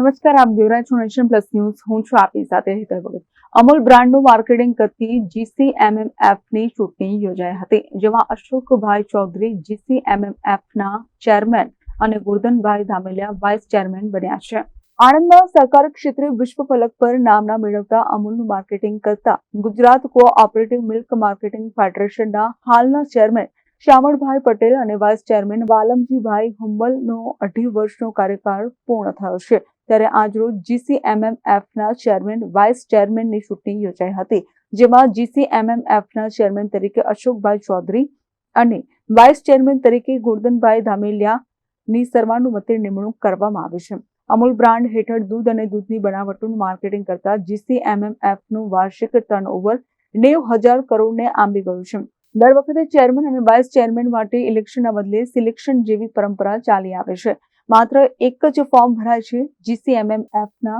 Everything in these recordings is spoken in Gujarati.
નમસ્કાર, આપ જોઈ રહ્યા છો નેશન પ્લસ ન્યૂઝ. હું છું આપની સાથે હેતલ ભગત. અમૂલ બ્રાન્ડનું માર્કેટિંગ કરતી જીસીએમએમએફની ચૂંટણી યોજાઈ હતી, જેમાં અશોકભાઈ ચૌધરી જીસીએમએમએફના ચેરમેન અને ગોરધનભાઈ ધામેલિયા વાઇસ ચેરમેન બન્યા છે. આણંદમાં સહકાર ક્ષેત્રે વિશ્વ ફલક પર નામના મેળવતા અમૂલનું માર્કેટિંગ કરતા ગુજરાત કોઓપરેટિવ મિલ્ક માર્કેટિંગ ફેડરેશનના હાલના ચેરમેન શ્યામળભાઈ પટેલ અને વાઇસ ચેરમેન વાલમજીભાઈ હુંબલનો અઢી વર્ષનો કાર્યકાળ પૂર્ણ થયો છે. ત્યારે આજરોજ જીસીએમએમએફના ચેરમેન, વાઇસ ચેરમેનની ચૂંટણી યોજાઈ હતી, જેમાં જીસીએમએમએફના ચેરમેન તરીકે અશોકભાઈ ચૌધરી અને વાઇસ ચેરમેન તરીકે ગોરધનભાઈ ધામેલિયાની સર્વાનુમતે નિમણૂક કરવામાં આવી છે. અમૂલ બ્રાન્ડ હેઠળ દૂધ અને દૂધની બનાવટોનું માર્કેટિંગ કરતા જીસીએમએમએફનું વાર્ષિક ટર્નઓવર નેવ હજાર કરોડને આંબી ગયું છે. દર વખતે ચેરમેન અને વાઇસ ચેરમેન માટે ઇલેક્શનના બદલે સિલેક્શન જેવી પરંપરા ચાલી આવે છે. માત્ર એક જ ફોર્મ ભરાય છે જીસીએમએમએફના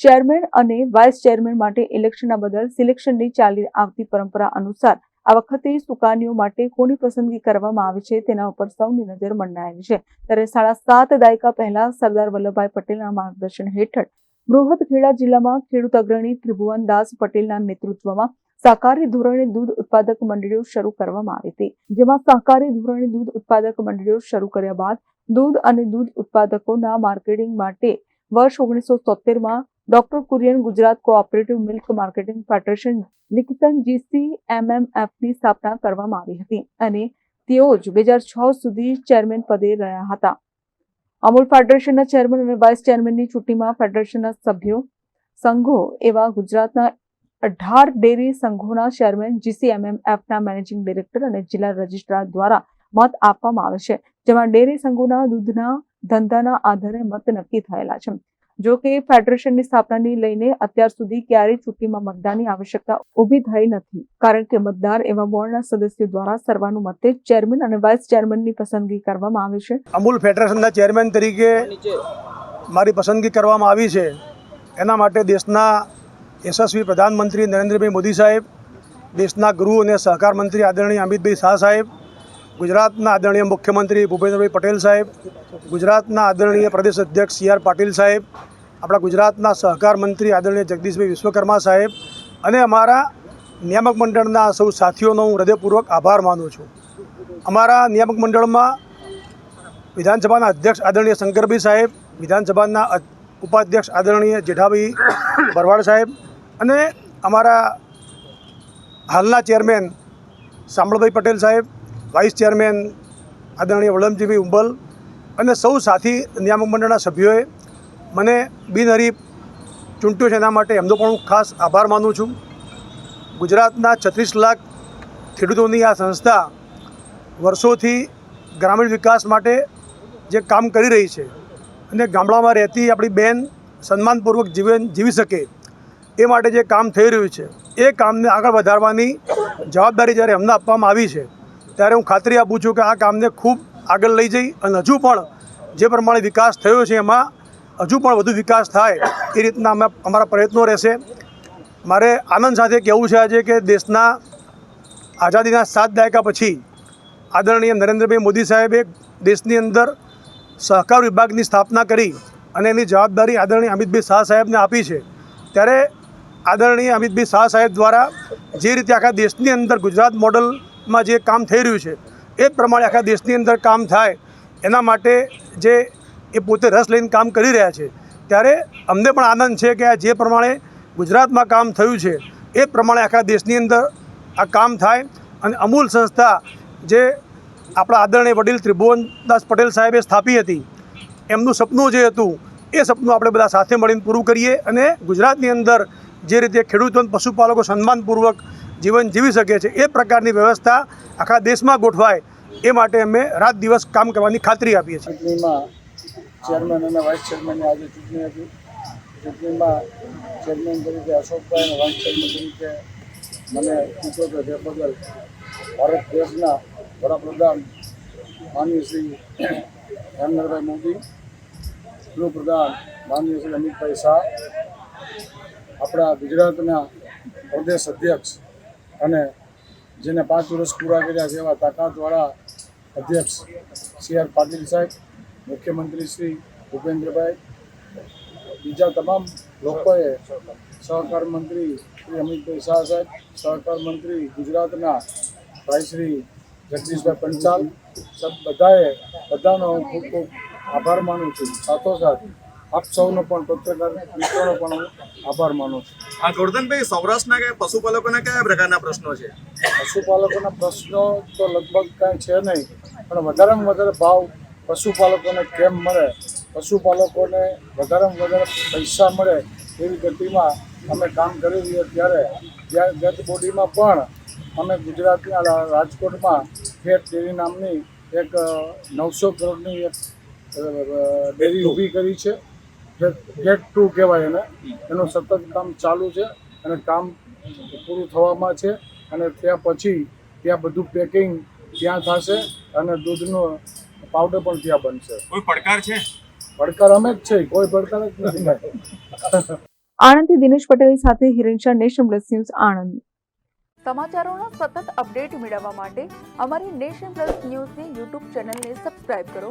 ચેરમેન અને વાઇસ ચેરમેન માટે ઇલેક્શનના બદલ સિલેક્શનની ચાલી આવતી પરંપરા અનુસાર આ વખતે સુકાનીઓ માટે કોની પસંદગી કરવામાં આવી છે તેના ઉપર સૌની નજર મંડાયેલી છે. ત્યારે સાડા સાત દાયકા પહેલા સરદાર વલ્લભભાઈ પટેલના માર્ગદર્શન હેઠળ બૃહદ ખેડા જિલ્લામાં ખેડૂત અગ્રણી ત્રિભુવનદાસ પટેલના નેતૃત્વમાં સહકારી ધોરણે દૂધ ઉત્પાદક મંડળીઓ શરૂ કરવામાં આવી હતી. જેમાં સહકારી ધોરણે દૂધ ઉત્પાદક મંડળીઓ શરૂ કર્યા બાદ દૂધ અને દૂધ ઉત્પાદકોના માર્કેટિંગ માટે વર્ષ ઓગણીસો તોતેરમાં doctor Kurien Gujarat cooperative milk marketing federation લિખિતન GC એમએમએફની સ્થાપના કરવામાં આવી હતી અને તેઓ જ બે હજાર છ સુધી ચેરમેન પદે રહ્યા હતા. અમૂલ ફેડરેશનના ચેરમેન અને વાઇસ ચેરમેનની ચૂંટણીમાં ફેડરેશનના સભ્યો સંઘો એવા ગુજરાતના અઢાર ડેરી સંઘોના ચેરમેન જીસીએમએમએફના મેનેજિંગ ડિરેક્ટર અને જિલ્લા રજિસ્ટ્રાર દ્વારા મત આપવામાં આવે છે, જેમાં ડેરી સંઘોના, દૂધના, ધંધાના આધારે મત નક્કી થયેલા છે. જો કે ફેડરેશનની સ્થાપનાની લઈને અત્યાર સુધી ક્યારેય ચૂંટણીમાં મતદાનની આવશ્યકતા ઊભી થઈ નથી, કારણ કે મતદાર એવા બોર્ડના સદસ્યો દ્વારા સર્વાનુમતે ચેરમેન અને વાઇસ ચેરમેનની પસંદગી કરવામાં આવે છે. અમૂલ ફેડરેશનના ચેરમેન તરીકે મારી પસંદગી કરવામાં આવી છે. એના માટે દેશના યશસ્વી પ્રધાનમંત્રી નરેન્દ્રભાઈ મોદી સાહેબ, દેશના ગૃહ અને સહકાર મંત્રી આદરણીય અમિતભાઈ શાહ સાહેબ ગુજરાતના આદરણીય મુખ્યમંત્રી ભૂપેન્દ્રભાઈ પટેલ સાહેબ, ગુજરાતના આદરણીય પ્રદેશ અધ્યક્ષ સી આર પાટીલ સાહેબ, આપણા ગુજરાતના સહકાર મંત્રી આદરણીય જગદીશભાઈ વિશ્વકર્મા સાહેબ અને અમારા નિયામક મંડળના સૌ સાથીઓનો હું હૃદયપૂર્વક આભાર માનું છું. અમારા નિયામક મંડળમાં વિધાનસભાના અધ્યક્ષ આદરણીય શંકરભાઈ સાહેબ, વિધાનસભાના ઉપાધ્યક્ષ આદરણીય જેઠાભાઈ ભરવાડ સાહેબ અને અમારા હાલના ચેરમેન સાંભળભાઈ પટેલ સાહેબ વાઇસ ચેરમેન આદરણીય વલમજીભાઈ ઉંબલ અને સૌ સાથી નિયામક મંડળના સભ્યોએ મને બિનહરીફ ચૂંટ્યું છે એના માટે એમનો પણ હું ખાસ આભાર માનું છું. ગુજરાતના છત્રીસ લાખ ખેડૂતોની આ સંસ્થા વર્ષોથી ગ્રામીણ વિકાસ માટે જે કામ કરી રહી છે અને ગામડામાં રહેતી આપણી બેન સન્માનપૂર્વક જીવન જીવી શકે એ માટે જે કામ થઈ રહ્યું છે, એ કામને આગળ વધારવાની જવાબદારી જ્યારે એમને આપવામાં આવી છે ત્યારે હું ખાતરી આપું છું કે આ કામને ખૂબ આગળ લઈ જઈ અને હજુ પણ જે પ્રમાણે વિકાસ થયો છે એમાં હજુ પણ વધુ વિકાસ થાય એ રીતના અમે અમારા પ્રયત્નો રહેશે. મારે આનંદ સાથે કહેવું છે આજે કે દેશના આઝાદીના સાત દાયકા પછી આદરણીય નરેન્દ્રભાઈ મોદી સાહેબે દેશની અંદર સહકાર વિભાગની સ્થાપના કરી અને એની જવાબદારી આદરણીય અમિતભાઈ શાહ સાહેબને આપી છે. ત્યારે આદરણીય અમિતભાઈ શાહ સાહેબ દ્વારા જે રીતે આખા દેશની અંદર ગુજરાત મોડલમાં જે કામ થઈ રહ્યું છે, એ પ્રમાણે આખા દેશની અંદર કામ થાય, એના માટે જે એ પોતે રસ લઈને કામ કરી રહ્યા છે, ત્યારે અમને પણ આનંદ છે કે આ જે પ્રમાણે ગુજરાતમાં કામ થયું છે, એ પ્રમાણે આખા દેશની અંદર આ કામ થાય અને અમૂલ સંસ્થા જે આપણા આદરણીય વડીલ ત્રિભુવનદાસ પટેલ સાહેબે સ્થાપી હતી, એમનું સપનું જે હતું, એ સપનું આપણે બધા સાથે મળીને પૂરું કરીએ અને ગુજરાતની અંદર જે રીતે ખેડૂતો અને પશુપાલકો સન્માનપૂર્વક જીવન જીવી શકે છે, એ પ્રકારની વ્યવસ્થા આખા દેશમાં ગોઠવાય, એ માટે અમે રાત દિવસ કામ કરવાની ખાતરી આપીએ છીએ. ચૂંટણીમાં ચેરમેન અને વાઇસ ચેરમેનની આજે ચૂંટણી હતી. ચૂંટણીમાં ચેરમેન તરીકે અશોકભાઈ અને વાઇસ ચેરમેન તરીકે મને ચૂંટ્યો તે બદલ ભારત દેશના વડાપ્રધાન માનનીય શ્રી નરેન્દ્રભાઈ મોદી, ગૃહપ્રધાન માનનીય શ્રી અમિતભાઈ શાહ, આપણા ગુજરાતના પ્રદેશ અધ્યક્ષ અને જેને પાંચ વર્ષ પૂરા કર્યા છે એવા તાકાતવાળા અધ્યક્ષ સી આર પાટીલ સાહેબ, મુખ્યમંત્રી શ્રી ભૂપેન્દ્રભાઈ, બીજા તમામ લોકોએ સહકાર મંત્રી શ્રી અમિતભાઈ શાહ સાહેબ, સહકાર મંત્રી ગુજરાતના ભાઈ શ્રી જગદીશભાઈ પંચાલ બધાએ બધાનો હું ખૂબ ખૂબ આભાર માનું છું. સાથોસાથ આપ સૌનો પણ પત્રકાર મિત્રોનો પણ હું આભાર માનું છું. આ ગોરધનભાઈ સૌરાષ્ટ્રના કે પશુપાલકોના કયા પ્રકારના પ્રશ્નો છે? પશુપાલકોના પ્રશ્નો તો લગભગ કાંઈ છે નહીં પણ વધારેમાં વધારે ભાવ પશુપાલકોને કેમ મળે? પશુપાલકોને વધારેમાં વધારે પૈસા મળે એવી ગતિમાં અમે કામ કરી રહ્યા ત્યારે ત્યાં ગત બોડીમાં પણ અમે ગુજરાતના રાજકોટમાં ફેટ ડેરી નામની એક નવસો કરોડની એક ડેરી ઊભી કરી છે. ગેટ ટુ કહેવાય એને. એનું સતત કામ ચાલુ છે અને કામ પૂરું થવામાં છે અને ત્યાં પછી ત્યાં બધું પેકિંગ ત્યાં થશે અને દૂધનો પાવડર પણ ત્યાં બનશે. કોઈ પડકાર છે? પડકાર અમે જ છે કોઈ પડકાર જ નથી. આણંદથી દિનેશ પટેલ સાથે Hiren Shah Nation Plus News Anand. સમાચારોના સતત અપડેટ મેળવવા માટે અમારી નેશન પ્લસ ન્યૂઝની યુટ્યુબ ચેનલને સબસ્ક્રાઇબ કરો.